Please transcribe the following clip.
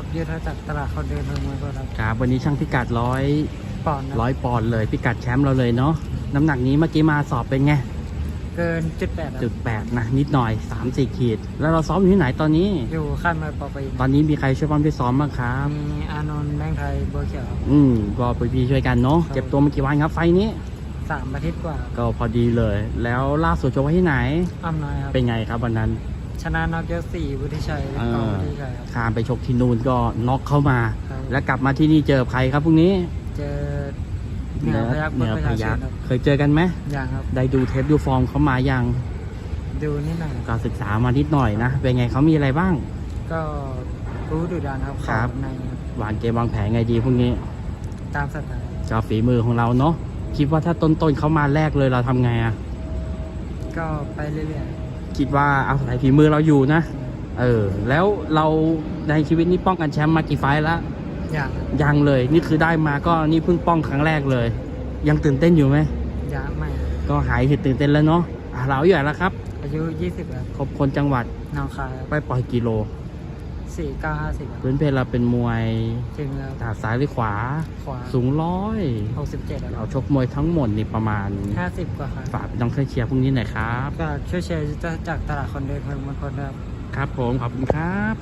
ครับยุทธจักรตลาดเขาเดินเมืองเมืองครับครับวันนี้ช่างพิกัดร้อยปอนด์นะร้อยปอนด์เลย พิกัดแชมป์เราเลยเนาะน้ำหนักนี้เมื่อกี้มาสอบเป็นไงเกินจุดแปดจุดแปดนะนิดหน่อย3ามสี่ขีด แล้วเราซ้อมอยู่ที่ไหนตอนนี้ อยู่ขั้นมาปอปีตอนนี้มีใครช่วยบ้างช่วยซ้อมบ้างครับมีอานนท์แบงค์ไทยเบอร์เขียวอืมก็ไปพี่ช่วยกันเนาะครับเก็บตัวมากี่วันครับไฟล์นี้สามอาทิตย์กว่า ก็พอดีเลย แล้วล่าสุดโชว์ไว้ที่ไหนอ้ำน้อยครับเป็นไงครับวันนั้น ชนะน็อกเยอะสี่วุฒิชัยเอต่ออวุฒิชัยครับคามไปชกที่นู่นก็น็อกเข้ามา ครับ แล้วกลับมาที่นี่เจอใครครับพรุ่งนี้เจอเหนือพยักเหนือประพชายัชกนครับเคยเจอกันไหมอย่างครับ ได้ดูเทปดูฟอร์มเขามายังดูนิดหน่อยก็ศึกษามานิดหน่อยนะเป็นไงเขามีอะไรบ้าง ก็รู้ดุดันครับครับ ในวางเกมวางแผนไงดีพวกนี้ตามสไตล์ก็ฝีมือของเราเนาะคิดว่าถ้าต้นๆเขามาแรกเลยเราทำไงอะก็ไปเรื่อย คิดว่าเอาใส่ฝีมือเราอยู่นะ เออ แล้วเราในชีวิตนี้ป้องกันแชมป์มากี่ไฟล์แล้วๆอย่างยังเลย นี่คือได้มาก็นี่เพิ่งป้องครั้งแรกเลย ยังตื่นเต้นอยู่ไหมอย่างไม่ก็หายตื่นเต้นแล้วเนาะอะเราอายู่แล้วครับ อายุ 20ครับครบคนจังหวัดหน้องคายไปปล่อยกิโล สี่เก้าห้าสิบครับพื้นเพเราเป็นมวยถึงครับถาซ้ายหรือขวา ขวาสูงร้อยหกสิบเจ็ดคเรารับชกมวยทั้งหมดนี่ประมาณห้าสิบกว่าครับฝากพี่น้องเพื่อนเชียร์พรุ่งนี้หน่อยครับ ก็ช่วยเชียร์จากตลาดคนเดินเมืองคนครับ ครับผมขอบคุณครับ